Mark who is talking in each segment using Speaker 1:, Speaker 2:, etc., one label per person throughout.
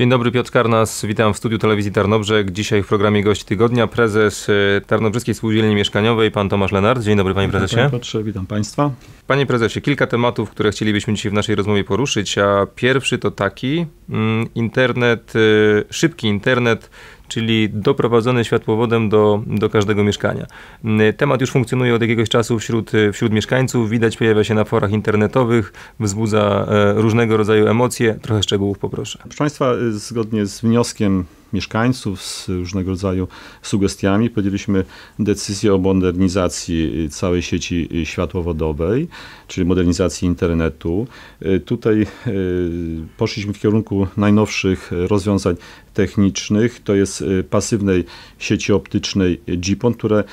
Speaker 1: Dzień dobry, Piotr Karnas. Witam w studiu telewizji Tarnobrzeg. Dzisiaj w programie Gość Tygodnia prezes e, Tarnobrzeskiej Spółdzielni Mieszkaniowej, pan Tomasz Lenart. Dzień dobry, panie prezesie.
Speaker 2: Panie Piotrze, witam państwa.
Speaker 1: Panie prezesie, kilka tematów, które chcielibyśmy dzisiaj w naszej rozmowie poruszyć, a pierwszy to taki, mm, internet, e, szybki internet, czyli doprowadzony światłowodem do, do każdego mieszkania. Mm, Temat już funkcjonuje od jakiegoś czasu wśród, wśród mieszkańców, widać, pojawia się na forach internetowych, wzbudza e, różnego rodzaju emocje. Trochę szczegółów poproszę.
Speaker 2: Proszę Państwa, zgodnie z wnioskiem mieszkańców, z różnego rodzaju sugestiami, podjęliśmy decyzję o modernizacji całej sieci światłowodowej, czyli modernizacji internetu. Tutaj e, poszliśmy w kierunku najnowszych rozwiązań technicznych, to jest e, pasywnej sieci optycznej GPON, które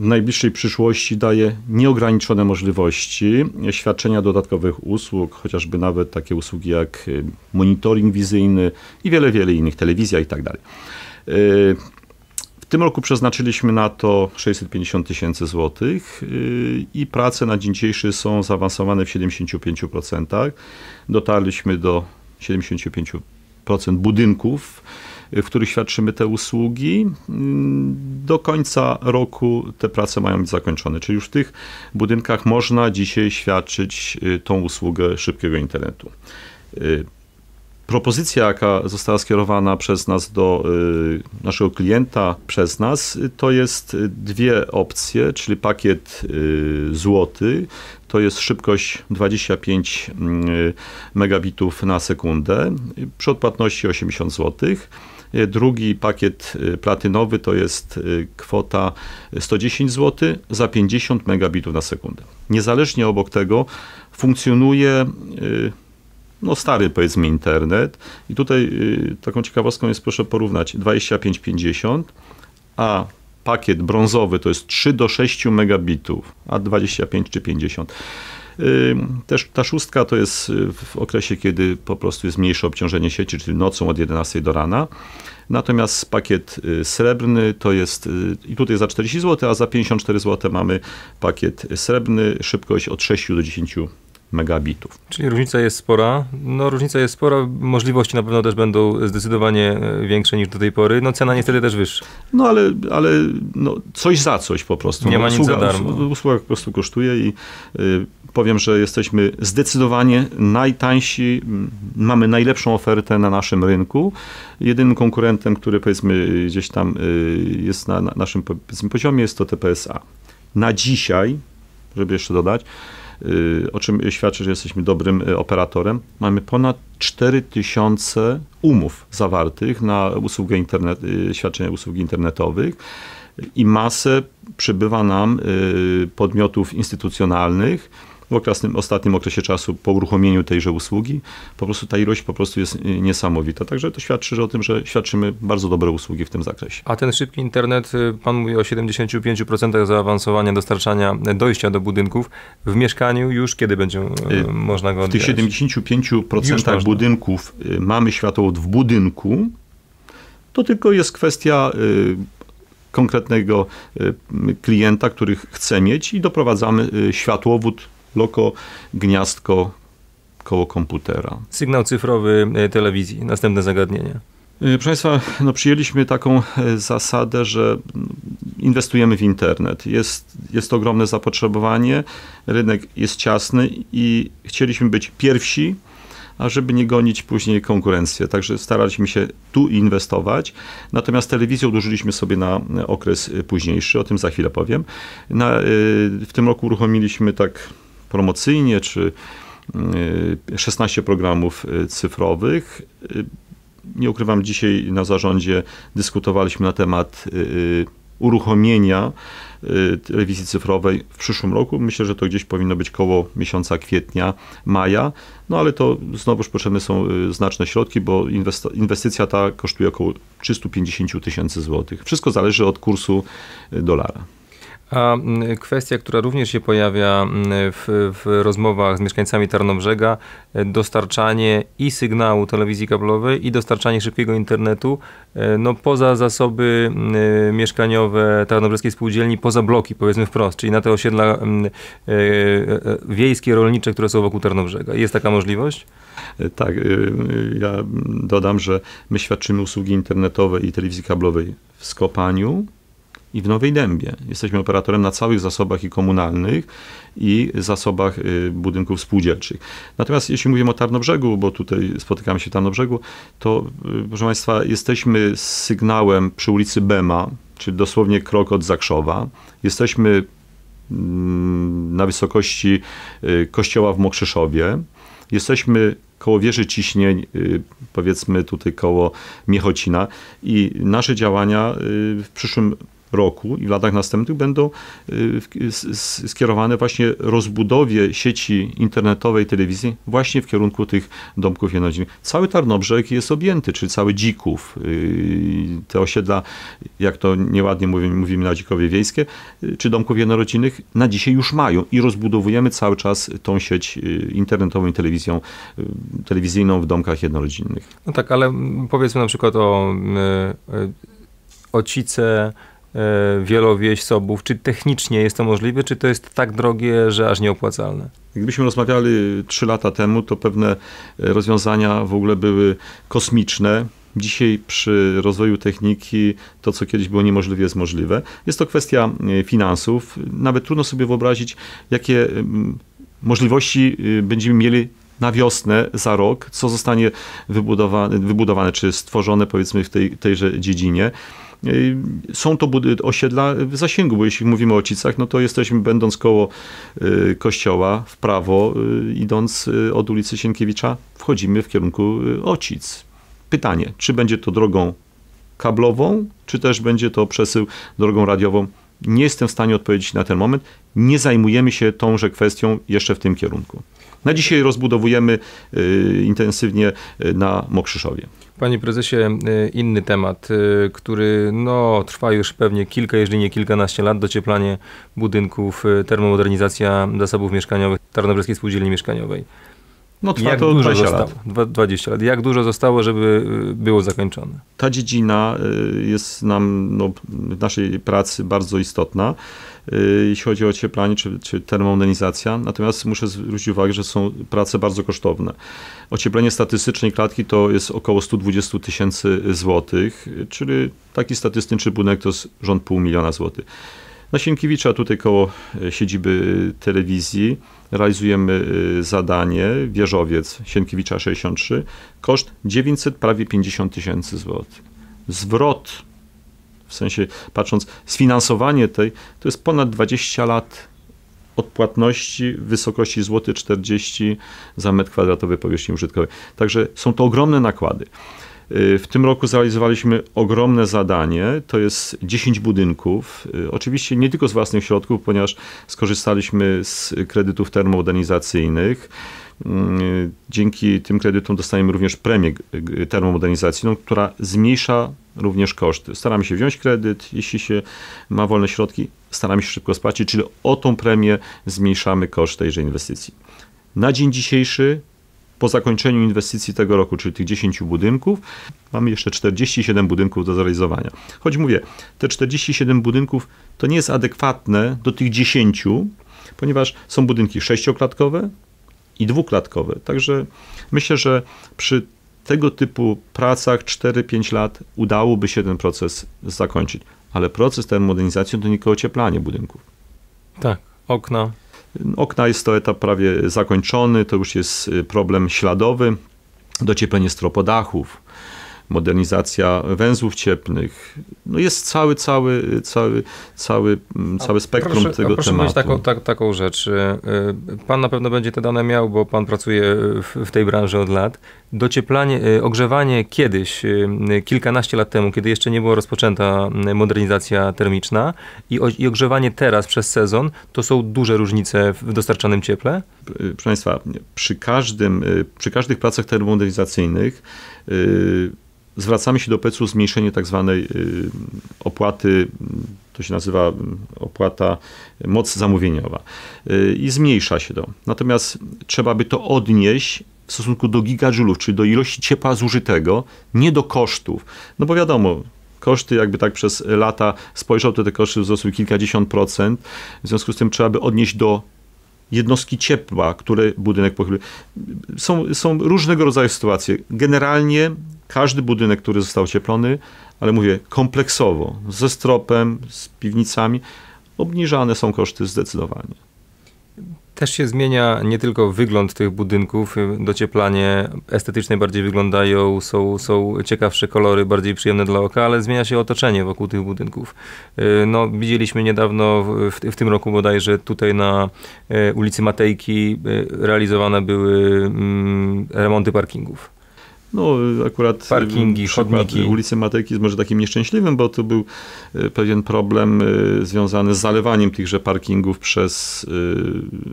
Speaker 2: w najbliższej przyszłości daje nieograniczone możliwości świadczenia dodatkowych usług, chociażby nawet takie usługi jak y, monitoring wizyjny i wiele, wiele innych, telewizja i tak dalej. Y, w tym roku przeznaczyliśmy na to 650 tysięcy złotych y, i prace na dzień dzisiejszy są zaawansowane w 75%. Dotarliśmy do 75% budynków w których świadczymy te usługi. Do końca roku te prace mają być zakończone, czyli już w tych budynkach można dzisiaj świadczyć y, tą usługę szybkiego internetu. Y, propozycja, jaka została skierowana przez nas do y, naszego klienta, przez nas, to jest dwie opcje, czyli pakiet złoty, to jest szybkość 25 megabitów na sekundę przy odpłatności 80 złotych drugi pakiet e, platynowy to jest e, kwota 110 zł za 50 megabitów na sekundę. Niezależnie obok tego funkcjonuje no stary powiedzmy internet i tutaj taką ciekawostką jest proszę porównać 25-50, a pakiet brązowy to jest 3 do 6 megabitów, a 25 czy 50. Też ta szóstka to jest y, w okresie, kiedy po prostu jest mniejsze obciążenie sieci, czyli nocą od 11 do rana. Natomiast pakiet y, srebrny to jest y, i tutaj za 40 zł, a za 54 zł mamy pakiet srebrny, szybkość od 6 do 10 megabitów.
Speaker 1: Czyli różnica jest spora. No różnica jest spora, możliwości na pewno też będą zdecydowanie e, większe niż do tej pory. No cena niestety też wyższa.
Speaker 2: No ale, ale no, coś za coś po prostu.
Speaker 1: Nie
Speaker 2: no,
Speaker 1: ma nic
Speaker 2: usługa,
Speaker 1: za darmo.
Speaker 2: Usługa po prostu kosztuje i y, powiem, że jesteśmy zdecydowanie najtańsi, mamy najlepszą ofertę na naszym rynku. Jedynym konkurentem, który powiedzmy gdzieś tam y, jest na, na naszym poziomie jest to TPSA. Na dzisiaj, żeby jeszcze dodać, Y, o czym świadczy, że jesteśmy dobrym y, operatorem. Mamy ponad 4000 umów zawartych na usługę internet, świadczenia usług internetowych i masę przybywa nam podmiotów instytucjonalnych, w okresnym, ostatnim okresie czasu po uruchomieniu tejże usługi, po prostu ta ilość po prostu jest y, niesamowita. Także to świadczy o tym, że świadczymy bardzo dobre usługi w tym zakresie.
Speaker 1: A ten szybki internet, y, pan mówi o 75% zaawansowania dostarczania y, dojścia do budynków. W mieszkaniu już kiedy będzie można go
Speaker 2: odbierać? W tych 75% budynków mamy światłowód w budynku, to tylko jest kwestia konkretnego klienta, który chce mieć i doprowadzamy światłowód loko, gniazdko koło komputera.
Speaker 1: Sygnał cyfrowy e, telewizji, następne zagadnienie.
Speaker 2: E, proszę Państwa, no przyjęliśmy taką e, zasadę, że inwestujemy w internet. Jest, jest ogromne zapotrzebowanie, rynek jest ciasny i chcieliśmy być pierwsi, a żeby nie gonić później konkurencję. Także staraliśmy się tu inwestować. Natomiast telewizję odłożyliśmy sobie na okres późniejszy, o tym za chwilę powiem. Na, w tym roku uruchomiliśmy tak promocyjnie, czy 16 y, programów y, cyfrowych. Y, nie ukrywam, dzisiaj na zarządzie dyskutowaliśmy na temat uruchomienia telewizji cyfrowej w przyszłym roku. Myślę, że to gdzieś powinno być koło miesiąca kwietnia, maja, no ale to znowuż potrzebne są znaczne środki, bo inwestycja ta kosztuje około 350 tysięcy złotych. Wszystko zależy od kursu dolara.
Speaker 1: A kwestia, która również się pojawia w, w, rozmowach z mieszkańcami Tarnobrzega, e, dostarczanie i sygnału telewizji kablowej, i dostarczanie szybkiego internetu, e, no poza zasoby mieszkaniowe Tarnobrzeskiej Spółdzielni, poza bloki, powiedzmy wprost, czyli na te osiedla e, wiejskie, rolnicze, które są wokół Tarnobrzega. Jest taka możliwość?
Speaker 2: Tak, ja dodam, że my świadczymy usługi internetowe i telewizji kablowej w Skopaniu, i w Nowej Dębie. Jesteśmy operatorem na całych zasobach i komunalnych i zasobach y, budynków spółdzielczych. Natomiast jeśli mówimy o Tarnobrzegu, bo tutaj spotykamy się w Tarnobrzegu, to y, proszę Państwa, jesteśmy z sygnałem przy ulicy Bema, czyli dosłownie krok od Zakrzowa. Jesteśmy mm, na wysokości y, kościoła w Mokrzyszowie. Jesteśmy koło wieży ciśnień, powiedzmy tutaj koło Miechocina i nasze działania w przyszłym roku i w latach następnych będą y, skierowane właśnie rozbudowie sieci internetowej telewizji właśnie w kierunku tych domków jednorodzinnych. Cały Tarnobrzeg jest objęty, czyli cały Dzików, y, te osiedla, jak to nieładnie mówimy, mówimy na Dzikowie Wiejskie, y, czy domków jednorodzinnych na dzisiaj już mają i rozbudowujemy cały czas tą sieć internetową i telewizją, telewizyjną w domkach jednorodzinnych.
Speaker 1: No tak, ale powiedzmy na przykład o Ocice, wielowieś Sobów. Czy technicznie jest to możliwe, czy to jest tak drogie, że aż nieopłacalne?
Speaker 2: Gdybyśmy rozmawiali trzy lata temu, to pewne rozwiązania w ogóle były kosmiczne. Dzisiaj przy rozwoju techniki to, co kiedyś było niemożliwe, jest możliwe. Jest to kwestia e, finansów. Nawet trudno sobie wyobrazić, jakie możliwości będziemy mieli na wiosnę za rok, co zostanie wybudowane, wybudowane czy stworzone powiedzmy w tej, tejże dziedzinie. Y, są to osiedla w zasięgu, bo jeśli mówimy o Ocicach, no to jesteśmy będąc koło y, kościoła w prawo, y, idąc od ulicy Sienkiewicza, wchodzimy w kierunku Ocic. Pytanie, czy będzie to drogą kablową, czy też będzie to przesył drogą radiową? Nie jestem w stanie odpowiedzieć na ten moment. Nie zajmujemy się tąże kwestią jeszcze w tym kierunku. Na dzisiaj rozbudowujemy intensywnie na Mokrzyszowie.
Speaker 1: Panie prezesie, y, inny temat, y, który no, trwa już pewnie kilka, jeżeli nie kilkanaście lat, docieplanie budynków, y, termomodernizacja zasobów mieszkaniowych Tarnobrzeskiej Spółdzielni Mieszkaniowej.
Speaker 2: No trwa Jak to dużo 20
Speaker 1: zostało? lat. 20 lat. Jak dużo zostało, żeby było zakończone?
Speaker 2: Ta dziedzina jest nam no, w naszej pracy bardzo istotna. Y, jeśli chodzi o ocieplanie czy, czy termomodernizacja. Natomiast muszę zwrócić uwagę, że są prace bardzo kosztowne. Ocieplenie statystycznej klatki to jest około 120 tysięcy złotych, czyli taki statystyczny budynek to jest rząd pół miliona złotych. Na Sienkiewicza, tutaj koło e, siedziby telewizji, realizujemy e, zadanie Wieżowiec Sienkiewicza 63, koszt 900, prawie 50 tysięcy złotych. Zwrot w sensie patrząc, sfinansowanie tej, to jest ponad 20 lat odpłatności w wysokości złoty 40 za metr kwadratowy powierzchni użytkowej. Także są to ogromne nakłady. Y, w tym roku zrealizowaliśmy ogromne zadanie, to jest 10 budynków. Y, oczywiście nie tylko z własnych środków, ponieważ skorzystaliśmy z kredytów termomodernizacyjnych. Y, dzięki tym kredytom dostajemy również premię termomodernizacyjną, która zmniejsza również koszty. Staramy się wziąć kredyt, jeśli się ma wolne środki, staramy się szybko spłacić, czyli o tą premię zmniejszamy koszt tejże inwestycji. Na dzień dzisiejszy, po zakończeniu inwestycji tego roku, czyli tych 10 budynków, mamy jeszcze 47 budynków do zrealizowania. Choć mówię, te 47 budynków to nie jest adekwatne do tych 10, ponieważ są budynki sześcioklatkowe i dwuklatkowe. Także myślę, że przy tego typu pracach 4-5 lat udałoby się ten proces zakończyć. Ale proces termomodernizacji to nie tylko ocieplanie budynków.
Speaker 1: Tak, okna.
Speaker 2: Okna jest to etap prawie zakończony, to już jest y, problem śladowy, docieplenie stropodachów, modernizacja węzłów cieplnych. No jest cały, cały, cały, cały, mm, cały spektrum
Speaker 1: proszę,
Speaker 2: tego
Speaker 1: proszę
Speaker 2: tematu.
Speaker 1: Proszę taką, tak, taką rzecz. Y, y, pan na pewno będzie te dane miał, bo pan pracuje w, w tej branży od lat. Docieplanie, y, ogrzewanie kiedyś, kilkanaście lat temu, kiedy jeszcze nie była rozpoczęta modernizacja termiczna i, i ogrzewanie teraz przez sezon, to są duże różnice w dostarczanym cieple?
Speaker 2: Proszę Państwa, przy, każdym, przy każdych pracach termomodernizacyjnych zwracamy się do PEC-u zmniejszenie tak zwanej y, opłaty, to się nazywa opłata moc zamówieniowa y, i zmniejsza się to. Natomiast trzeba by to odnieść w stosunku do gigajoulów, czyli do ilości ciepła zużytego, nie do kosztów. No bo wiadomo, koszty jakby tak przez lata spojrzał, to te koszty wzrosły kilkadziesiąt procent. W związku z tym trzeba by odnieść do jednostki ciepła, które budynek pochylił. Są, są różnego rodzaju sytuacje. Generalnie każdy budynek, który został ocieplony, ale mówię kompleksowo, ze stropem, z piwnicami, obniżane są koszty zdecydowanie.
Speaker 1: Też się zmienia nie tylko wygląd tych budynków, docieplanie estetyczne bardziej wyglądają, są, są ciekawsze kolory, bardziej przyjemne dla oka, ale zmienia się otoczenie wokół tych budynków. Y, no, widzieliśmy niedawno, w, w tym roku bodajże, tutaj na y, ulicy Matejki y, realizowane były mm, remonty parkingów.
Speaker 2: No, akurat
Speaker 1: parkingi, chodniki.
Speaker 2: ulicy Matejki jest może takim nieszczęśliwym, bo to był e, pewien problem związany z zalewaniem tychże parkingów przez,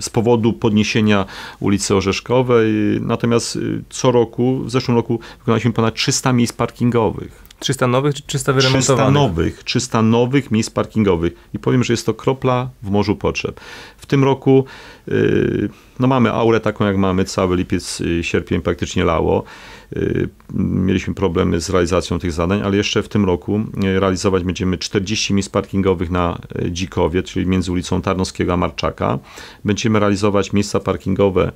Speaker 2: z powodu podniesienia ulicy Orzeszkowej. Natomiast co roku, w zeszłym roku wykonaliśmy ponad 300 miejsc parkingowych.
Speaker 1: 300 nowych czy 300 wyremontowanych?
Speaker 2: 300 nowych, 300 nowych miejsc parkingowych. I powiem, że jest to kropla w morzu potrzeb. W tym roku no mamy aurę taką, jak mamy, cały lipiec, sierpień praktycznie lało. Y, mieliśmy problemy z realizacją tych zadań, ale jeszcze w tym roku y, realizować będziemy 40 miejsc parkingowych na y, Dzikowie, czyli między ulicą Tarnowskiego a Marczaka. Będziemy realizować miejsca parkingowe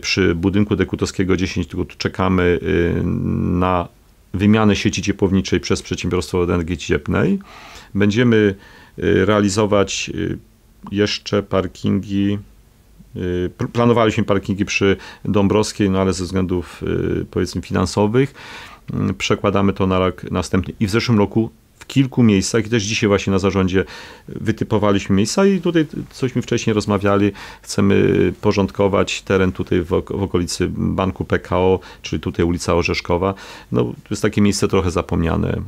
Speaker 2: przy budynku Dekutowskiego 10, tu czekamy na wymianę sieci ciepłowniczej przez przedsiębiorstwo energii cieplnej. Będziemy realizować jeszcze parkingi Y, planowaliśmy parkingi przy Dąbrowskiej, no ale ze względów y, powiedzmy finansowych y, przekładamy to na rok następny. I w zeszłym roku w kilku miejscach i też dzisiaj właśnie na zarządzie wytypowaliśmy miejsca i tutaj cośmy wcześniej rozmawiali, chcemy porządkować teren tutaj w, w okolicy Banku PKO, czyli tutaj ulica Orzeszkowa. No, to jest takie miejsce trochę zapomniane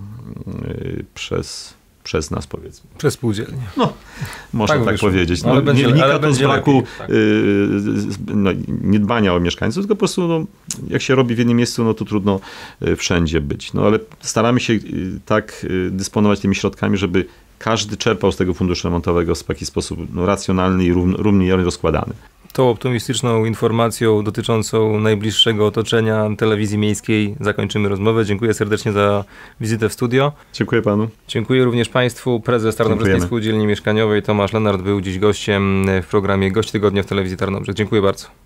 Speaker 2: przez przez nas, powiedzmy.
Speaker 1: Przez spółdzielnię.
Speaker 2: No, można tak, tak powiedzieć. No, ale będzie, nie wynika to z braku lepiej, tak. y, no, niedbania o mieszkańców, tylko po prostu no, jak się robi w jednym miejscu, no to trudno y, wszędzie być. No ale staramy się y, tak dysponować tymi środkami, żeby każdy czerpał z tego funduszu remontowego w taki sposób no, racjonalny i równomiernie rozkładany.
Speaker 1: Tą optymistyczną informacją dotyczącą najbliższego otoczenia telewizji miejskiej zakończymy rozmowę. Dziękuję serdecznie za wizytę w studio.
Speaker 2: Dziękuję panu.
Speaker 1: Dziękuję również państwu. Prezes Tarnobrzeskiej Spółdzielni Mieszkaniowej Tomasz Lenart był dziś gościem w programie Gość Tygodnia w telewizji Tarnobrzeg. Dziękuję bardzo.